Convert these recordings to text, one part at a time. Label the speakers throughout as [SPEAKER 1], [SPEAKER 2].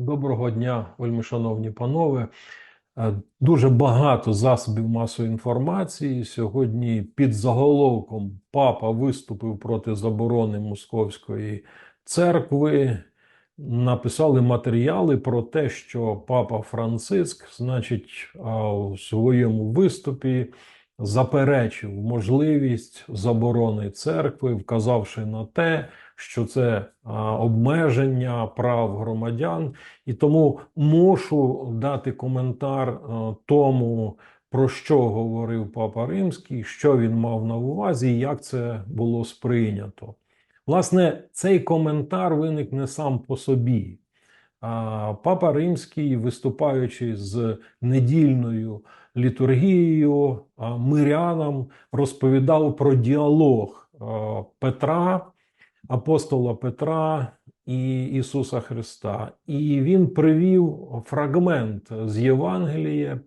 [SPEAKER 1] Доброго дня, вельмишановні панове. Е, Дуже багато засобів масової інформації сьогодні під заголовком Папа виступив проти заборони Московської церкви. Написали матеріали про те, що Папа Франциск, значить, а, у своєму виступі заперечив можливість заборони церкви, вказавши на те, що це обмеження прав громадян. І тому мушу дати коментар тому, про що говорив Папа Римський, що він мав на увазі і як це було сприйнято. Власне, цей коментар виник не сам по собі. Папа Римський, виступаючи з недільною літургією, мирянам розповідав про діалог Петра, апостола Петра і Ісуса Христа. І він привів фрагмент з Євангелія,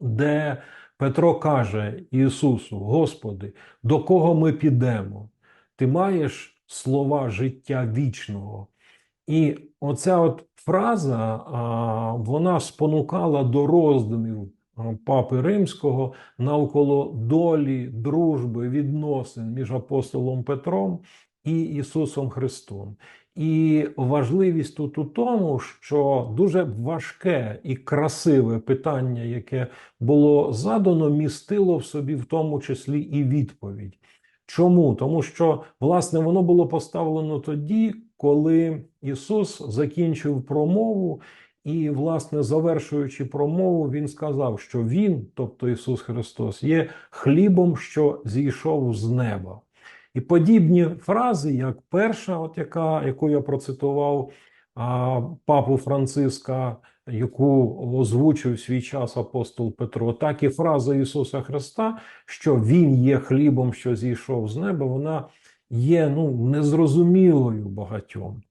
[SPEAKER 1] де Петро каже Ісусу: Господи, до кого ми підемо? Ти маєш слова життя вічного. І оця от фраза, вона спонукала до роздумів Папи Римського навколо долі, дружби, відносин між апостолом Петром і Ісусом Христом. І важливість тут у тому, що дуже важке і красиве питання, яке було задано, містило в собі в тому числі і відповідь. Чому? Тому що власне воно було поставлено тоді, коли Ісус закінчив промову, і, власне, завершуючи промову, Він сказав, що Він, тобто Ісус Христос, є хлібом, що зійшов з неба. І подібні фрази, як перша, от яка, яку я процитував а, папу Франциска, яку озвучив свій час апостол Петро, так і фраза Ісуса Христа, що Він є хлібом, що зійшов з неба, вона є ну, незрозумілою багатьом.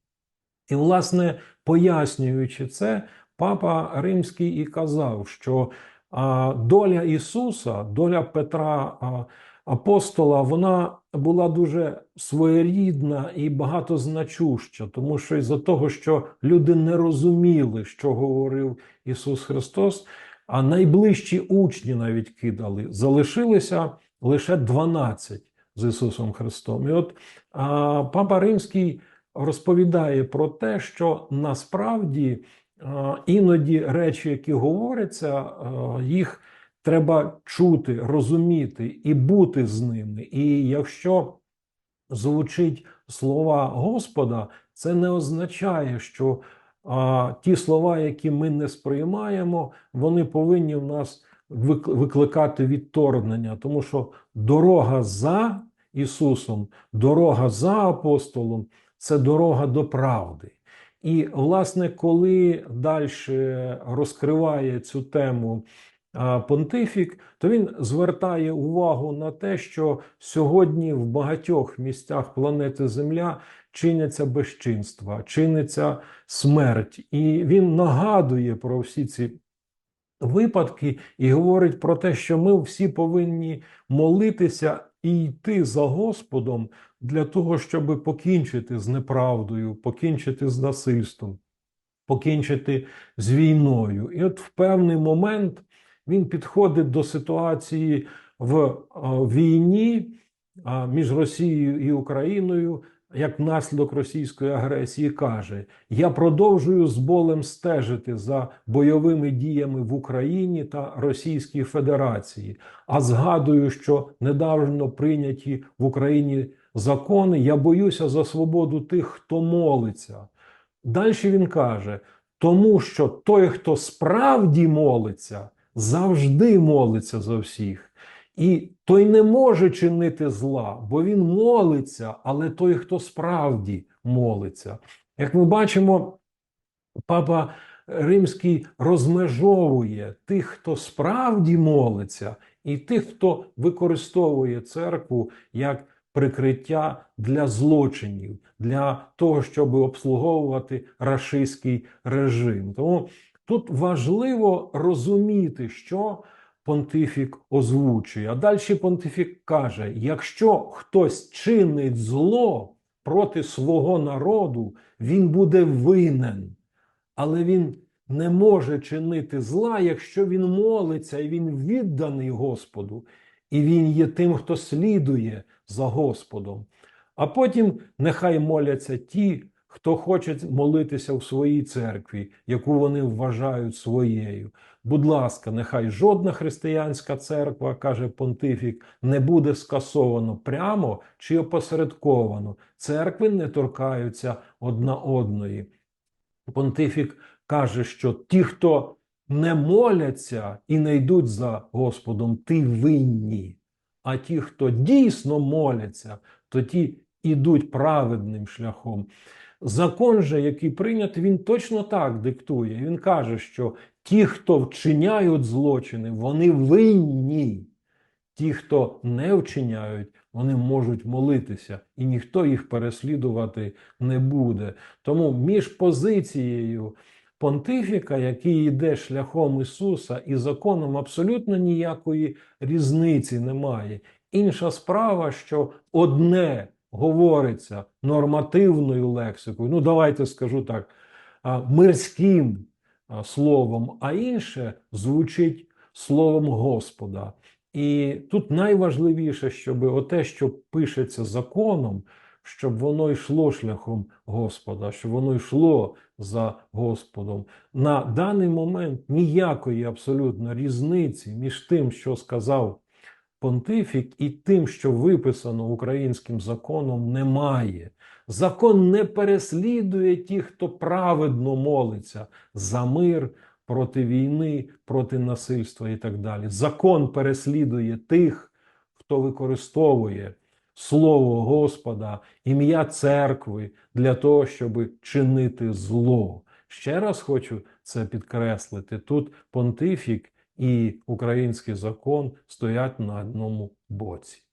[SPEAKER 1] І, власне, пояснюючи це, папа Римський і казав, що а, доля Ісуса, доля Петра а, апостола, вона була дуже своєрідна і багатозначуща, тому що із-за того, що люди не розуміли, що говорив Ісус Христос, а найближчі учні навіть кидали, залишилися лише 12 з Ісусом Христом. І от а, Папа Римський розповідає про те, що насправді а, іноді речі, які говоряться, а, їх треба чути, розуміти і бути з ними. І якщо звучить слова Господа, це не означає, що а, ті слова, які ми не сприймаємо, вони повинні в нас викликати відторгнення, тому що дорога за Ісусом, дорога за апостолом це дорога до правди. І, власне, коли далі розкриває цю тему понтифік, то він звертає увагу на те, що сьогодні в багатьох місцях планети Земля чиняться безчинства, чиниться смерть. І він нагадує про всі ці випадки і говорить про те, що ми всі повинні молитися і йти за Господом для того, щоб покінчити з неправдою, покінчити з насильством, покінчити з війною. І от в певний момент він підходить до ситуації в е, війні між Росією і Україною. Як наслідок російської агресії каже: Я продовжую з болем стежити за бойовими діями в Україні та Російській Федерації. А згадую, що недавно прийняті в Україні закони. Я боюся за свободу тих, хто молиться. Далі він каже: тому що той, хто справді молиться, завжди молиться за всіх. І той не може чинити зла, бо він молиться, але той, хто справді молиться. Як ми бачимо, папа Римський розмежовує тих, хто справді молиться, і тих, хто використовує церкву як прикриття для злочинів, для того, щоб обслуговувати рашистський режим. Тому тут важливо розуміти, що понтифік озвучує. А далі понтифік каже: якщо хтось чинить зло проти свого народу, він буде винен. але він не може чинити зла, якщо він молиться і він відданий Господу, і він є тим, хто слідує за Господом. А потім нехай моляться ті, хто хоче молитися в своїй церкві, яку вони вважають своєю. Будь ласка, нехай жодна християнська церква, каже понтифік, не буде скасовано прямо чи опосередковано. Церкви не торкаються одна одної. Понтифік каже, що ті, хто не моляться і не йдуть за Господом, ті винні. А ті, хто дійсно моляться, то ті ідуть праведним шляхом. Закон же, який прийнятий, він точно так диктує. Він каже, що ті, хто вчиняють злочини, вони винні. Ті, хто не вчиняють, вони можуть молитися, і ніхто їх переслідувати не буде. Тому між позицією понтифіка, який йде шляхом Ісуса, і законом абсолютно ніякої різниці немає. Інша справа, що одне говориться нормативною лексикою, ну давайте скажу так, мирським словом, а інше звучить словом Господа. І тут найважливіше, щоб оте, що пишеться законом, щоб воно йшло шляхом Господа, щоб воно йшло за Господом. На даний момент ніякої абсолютно різниці між тим, що сказав понтифік, і тим, що виписано українським законом, немає. Закон не переслідує ті, хто праведно молиться за мир проти війни, проти насильства і так далі. Закон переслідує тих, хто використовує слово Господа, ім'я церкви для того, щоб чинити зло. Ще раз хочу це підкреслити. Тут понтифік і український закон стоять на одному боці.